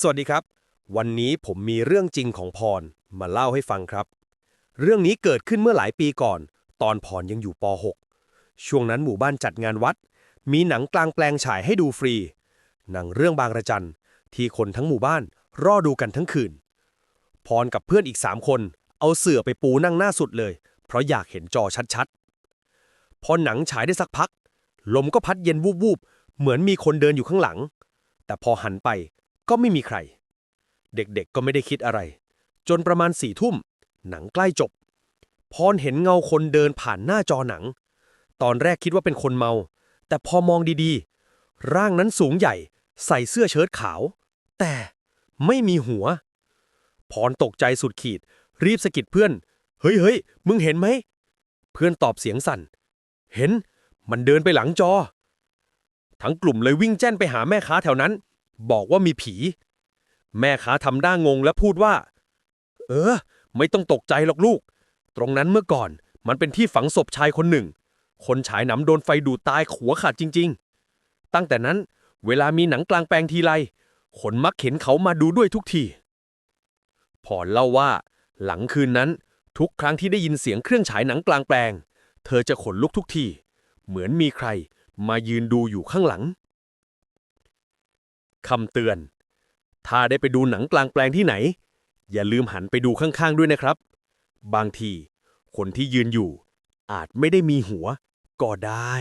สวัสดีครับ วันนี้ผมมีเรื่องจริงของพรมาเล่าให้ฟังครับ เรื่องนี้เกิดขึ้นเมื่อหลายปีก่อน ตอนพรยังอยู่ป .6 ช่วงนั้นหมู่บ้านจัดงานวัด มีหนังกลางแปลงฉายให้ดูฟรี หนังเรื่องบางระจันที่คนทั้งหมู่บ้านรอดูกันทั้งคืน พรกับเพื่อนอีกสามคน เอาเสื่อไปปูนั่งหน้าสุดเลย เพราะอยากเห็นจอชัดๆ พอหนังฉายได้สักพัก ลมก็พัดเย็นวูบๆ เหมือนมีคนเดินอยู่ข้างหลัง แต่พอหันไป ก็ไม่มีใคร เด็กๆก็ไม่ได้คิดอะไร จนประมาณสี่ทุ่ม หนังใกล้จบ พรเห็นเงาคนเดินผ่านหน้าจอหนัง ตอนแรกคิดว่าเป็นคนเมา แต่พอมองดีๆ ร่างนั้นสูงใหญ่ ใส่เสื้อเชิ้ตขาว แต่ไม่มีหัว พรตกใจสุดขีด รีบสะกิดเพื่อน เฮ้ยเฮ้ยมึงเห็นไหม เพื่อนตอบเสียงสั่น เห็น มันเดินไปหลังจอ ทั้งกลุ่มเลยวิ่งแจ้นไปหาแม่ค้าแถวนั้น บอกว่ามีผี แม่ค้าทำด้างงและพูดว่า เออ ไม่ต้องตกใจหรอกลูก ตรงนั้นเมื่อก่อนมันเป็นที่ฝังศพชายคนหนึ่ง คนฉายหนำโดนไฟดูดตายขัวขาดจริง ๆ ตั้งแต่นั้นเวลามีหนังกลางแปลงทีไรคนมักเห็นเขามาดูด้วยทุกทีพอเล่าว่า หลังคืนนั้นทุกครั้งที่ได้ยินเสียงเครื่องฉายหนังกลางแปลง เธอจะขนลุกทุกที เหมือนมีใครมายืนดูอยู่ข้างหลัง คำเตือน ถ้าได้ไปดูหนังกลางแปลงที่ไหน อย่าลืมหันไปดูข้างๆด้วยนะครับ บางที คนที่ยืนอยู่ อาจไม่ได้มีหัวก็ได้